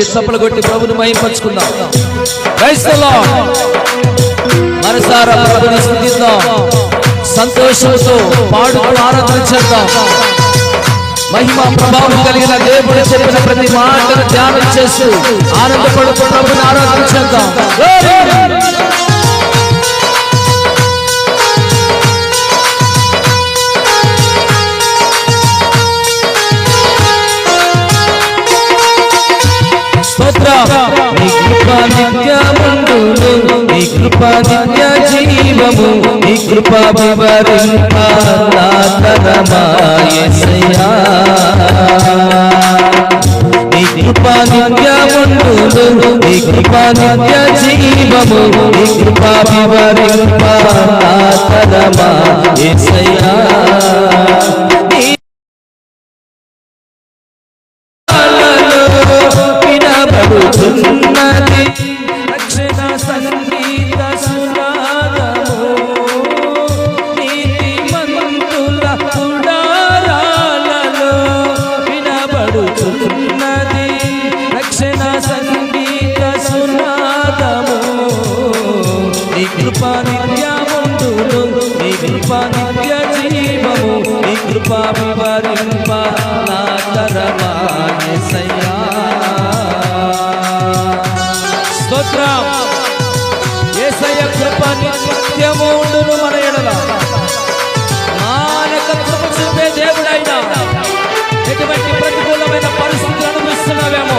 సప్పలు కొట్టి ప్రభుని మహింపరుచుకుందాం. మనసారా ప్రభుని స్థుతిద్దాం. సంతోషంతో పాడు ఆరాధన చేద్దాం. మహిమ ప్రభావం కలిగిన దేవుడు చెప్పిన ప్రతి మాటను ధ్యానం చేస్తూ ఆనందపడుతూ ప్రభుని ఆరాధన చేద్దాం. నిత్యము నీ కృప జీవము నీ కృప కృప వివరింప నా తరవాణి సయ్యా స్తోత్రం. ఏసయ్య కృప నిత్యము ఉండును మన ఎడల. మానక కృప చూపే దేవుడైనా. ఎటువంటి ప్రతికూలమైన పరిస్థితులు అనుభవిస్తున్నావేమో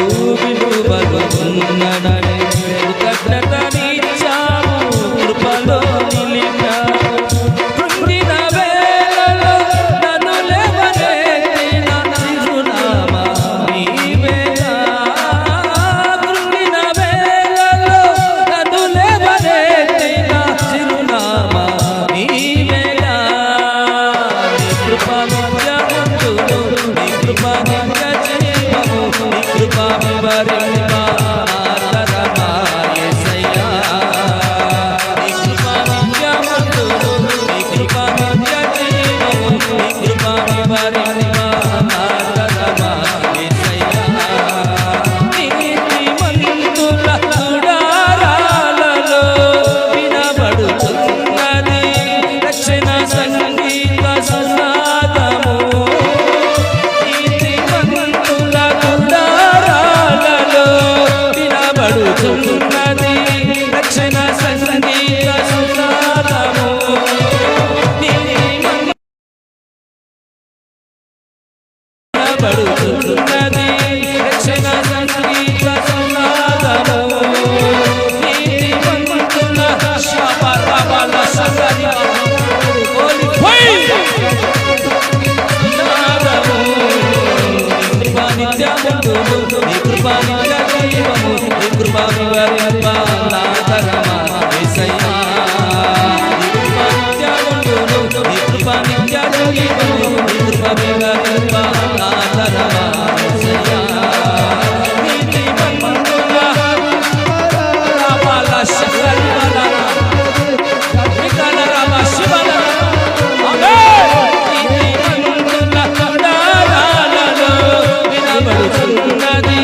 పడుతున్నది రక్షణ సంగీత సంనాదము నీతి పంతుల శపరబల సగరి కృపా నిత్య జీవము కృపా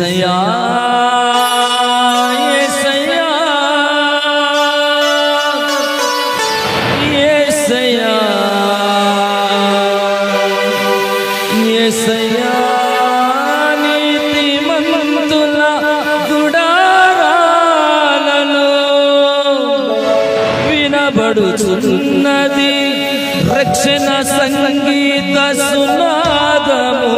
ఏసయ్యా వినబడుచున్నది రక్షణ సంగీత సునాదము